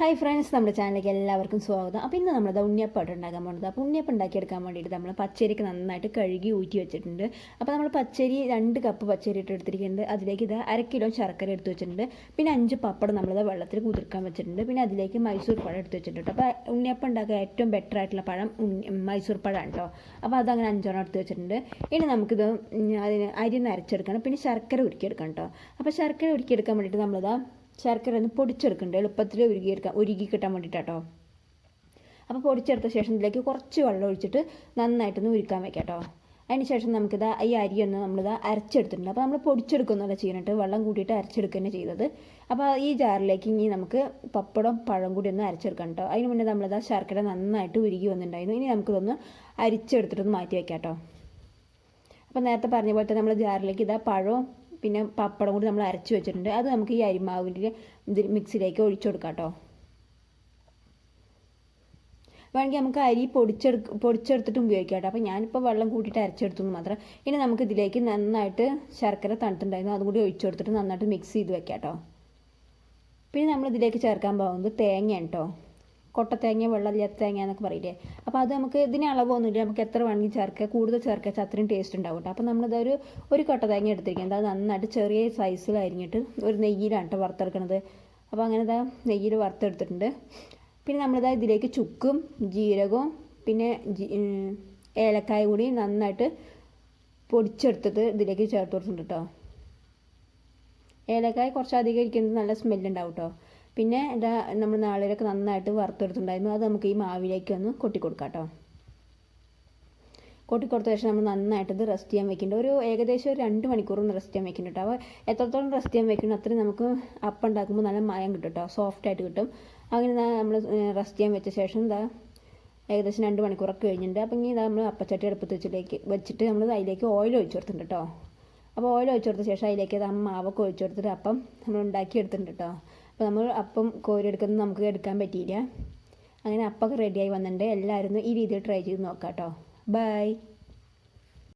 Hi friends നമ്മുടെ ചാനലിലേക്ക് എല്ലാവർക്കും സ്വാഗതം. അപ്പോൾ ഇന്ന് നമ്മളത് ഉണ്ണിയപ്പാട്ട് ഉണ്ടാക്കാൻ പോകുന്നത് അപ്പോൾ ഉണ്ണിയപ്പം ഉണ്ടാക്കിയെടുക്കാൻ വേണ്ടിയിട്ട് നമ്മൾ പച്ചരിക്ക് നന്നായിട്ട് കഴുകി ഊറ്റി വെച്ചിട്ടുണ്ട്. അപ്പോൾ നമ്മൾ പച്ചരി രണ്ട് കപ്പ് പച്ചരി ഇട്ട് എടുത്തിരിക്കുന്നുണ്ട്. അതിലേക്ക് ഇത് അര കിലോ ശർക്കര എടുത്ത് വെച്ചിട്ടുണ്ട്. പിന്നെ അഞ്ച് പപ്പടം നമ്മളത് വെള്ളത്തിൽ കുതിർക്കാൻ വെച്ചിട്ടുണ്ട്. പിന്നെ അതിലേക്ക് മൈസൂർ പഴം എടുത്ത് വെച്ചിട്ടുണ്ട്. അപ്പോൾ ഉണ്ണിയപ്പം ഉണ്ടാക്കാൻ ഏറ്റവും ബെറ്റർ ആയിട്ടുള്ള പഴം മൈസൂർ പഴമാണ് കേട്ടോ അപ്പോൾ അതങ്ങനെ അഞ്ചെണ്ണം എടുത്ത് വെച്ചിട്ടുണ്ട്. ഇനി നമുക്കിത് അതിന് അരി നരച്ചെടുക്കണം പിന്നെ ശർക്കര ഉരുക്കിയെടുക്കണം കേട്ടോ അപ്പോൾ ശർക്കര ഉരുക്കിയെടുക്കാൻ വേണ്ടിയിട്ട് നമ്മളിതാ ശർക്കര ഒന്ന് പൊടിച്ചെടുക്കുന്നുണ്ട് എളുപ്പത്തിൽ ഉരുകിയെടുക്കാൻ ഉരുകി കിട്ടാൻ വേണ്ടിയിട്ടാട്ടോ അപ്പോൾ പൊടിച്ചെടുത്ത ശേഷം ഇതിലേക്ക് കുറച്ച് വെള്ളം ഒഴിച്ചിട്ട് നന്നായിട്ടൊന്ന് ഉരുക്കാൻ വെക്കാം കേട്ടോ അതിന് ശേഷം നമുക്കിത് ഈ അരി ഒന്ന് നമ്മളിത് അരച്ചെടുത്തിട്ടുണ്ട്. അപ്പോൾ നമ്മൾ പൊടിച്ചെടുക്കുന്നല്ല ചെയ്യണിട്ട് വെള്ളം കൂട്ടിയിട്ട് അരച്ചെടുക്കുക തന്നെ ചെയ്തത്. അപ്പോൾ ഈ ജാറിലേക്ക് ഇനി നമുക്ക് പപ്പടം പഴം കൂടി ഒന്ന് അരച്ചെടുക്കണം കേട്ടോ അതിന് മുന്നേ നമ്മളിത് ശർക്കര നന്നായിട്ട് ഉരുകി വന്നിട്ടുണ്ടായിരുന്നു. ഇനി നമുക്കിതൊന്ന് അരിച്ചെടുത്തിട്ടൊന്ന് മാറ്റി വെക്കാം കേട്ടോ അപ്പോൾ നേരത്തെ പറഞ്ഞ പോലെ തന്നെ നമ്മൾ ജാറിലേക്ക് ഇതാ പഴവും പിന്നെ പപ്പടം കൂടി നമ്മൾ അരച്ച് വെച്ചിട്ടുണ്ട്. അത് നമുക്ക് ഈ അരിമാവിന്റെ ഇതിൽ മിക്സിയിലേക്ക് ഒഴിച്ചു കൊടുക്കാം കേട്ടോ. വേണമെങ്കിൽ നമുക്ക് അരി പൊടിച്ചെടുക്ക പൊടിച്ചെടുത്തിട്ടും ഉപയോഗിക്കാം കേട്ടോ. അപ്പോൾ ഞാനിപ്പോൾ വെള്ളം കൂട്ടിയിട്ട് അരച്ചെടുത്തു മാത്രം. ഇനി നമുക്ക് ഇതിലേക്ക് നന്നായിട്ട് ശർക്കര തണുത്തുണ്ടായിരുന്നു അതും കൂടി ഒഴിച്ചു കൊടുത്തിട്ട് നന്നായിട്ട് മിക്സ് ചെയ്ത് വെക്കാം കേട്ടോ. പിന്നെ നമ്മൾ ഇതിലേക്ക് ചേർക്കാൻ പോകുന്നത് തേങ്ങയാണ് കേട്ടോ. കൊട്ടത്തേങ്ങ വെള്ളമില്ലാത്ത തേങ്ങ എന്നൊക്കെ പറയില്ലേ? അപ്പോൾ അത് നമുക്ക് ഇതിന് അളവൊന്നുമില്ല. നമുക്ക് എത്ര വേണമെങ്കിൽ ചേർക്കുക കൂടുതൽ ചേർക്കുക അത്രയും ടേസ്റ്റ് ഉണ്ടാവും കേട്ടോ അപ്പോൾ നമ്മളിതൊരു ഒരു കൊട്ട തേങ്ങ എടുത്തിരിക്കുന്നത്. അത് നന്നായിട്ട് ചെറിയ സൈസിൽ അരിഞ്ഞിട്ട് ഒരു നെയ്യിലാണ് കേട്ടോ വറുത്തെടുക്കണത്. അപ്പോൾ അങ്ങനെ ഇതാ നെയ്യിൽ വറുത്തെടുത്തിട്ടുണ്ട്. പിന്നെ നമ്മളിതാ ഇതിലേക്ക് ചുക്കും ജീരകവും പിന്നെ ഏലക്കായ കൂടി നന്നായിട്ട് പൊടിച്ചെടുത്തിട്ട് ഇതിലേക്ക് ചേർത്ത് കൊടുത്തിട്ടുണ്ട് കേട്ടോ ഏലക്കായ കുറച്ച് അധികം ഇരിക്കുന്നത് നല്ല സ്മെല്ലുണ്ടാവും കേട്ടോ പിന്നെ ഇതാ നമ്മൾ നാളികേരമൊക്കെ നന്നായിട്ട് വറുത്തെടുത്തിട്ടുണ്ടായിരുന്നു. അത് നമുക്ക് ഈ മാവിലേക്ക് ഒന്ന് കൊട്ടി കൊടുക്കാം കേട്ടോ കൊട്ടി കൊടുത്ത ശേഷം നമ്മൾ നന്നായിട്ട് ഇത് റെസ്റ്റ് ചെയ്യാൻ വെക്കുന്നുണ്ട് ഒരു ഏകദേശം ഒരു രണ്ട് മണിക്കൂറൊന്ന് റെസ്റ്റ് ചെയ്യാൻ വെക്കുന്നുണ്ട് അപ്പോൾ എത്രത്തോളം റെസ്റ്റ് ചെയ്യാൻ വെക്കണം അത്രയും നമുക്ക് അപ്പം ഉണ്ടാക്കുമ്പോൾ നല്ല മയം കിട്ടും കേട്ടോ. സോഫ്റ്റ് ആയിട്ട് കിട്ടും. അങ്ങനെ നമ്മൾ റെസ്റ്റ് ചെയ്യാൻ വെച്ച ശേഷം എന്താ ഏകദേശം രണ്ട് മണിക്കൂറൊക്കെ കഴിഞ്ഞിട്ടുണ്ട്. അപ്പം ഇനി നമ്മൾ അപ്പച്ചട്ടി അടുപ്പത്ത് വെച്ചിലേക്ക് വെച്ചിട്ട് നമ്മൾ അതിലേക്ക് ഓയിൽ ഒഴിച്ചു കൊടുത്തിട്ടുണ്ട് കേട്ടോ. അപ്പോൾ ഓയിൽ ഒഴിച്ചു കൊടുത്ത ശേഷം അതിലേക്ക് അത് മാവൊക്കെ ഒഴിച്ചു കൊടുത്തിട്ട് അപ്പം നമ്മൾ ഉണ്ടാക്കി എടുത്തിട്ടുണ്ട് കേട്ടോ. അപ്പോൾ നമ്മൾ അപ്പം കോരിയെടുക്കുന്നത് നമുക്ക് എടുക്കാൻ പറ്റിയില്ല. അങ്ങനെ അപ്പം റെഡിയായി വന്നിട്ടുണ്ട്. എല്ലാവരും ഈ രീതിയിൽ ട്രൈ ചെയ്ത് നോക്കാം കേട്ടോ ബൈ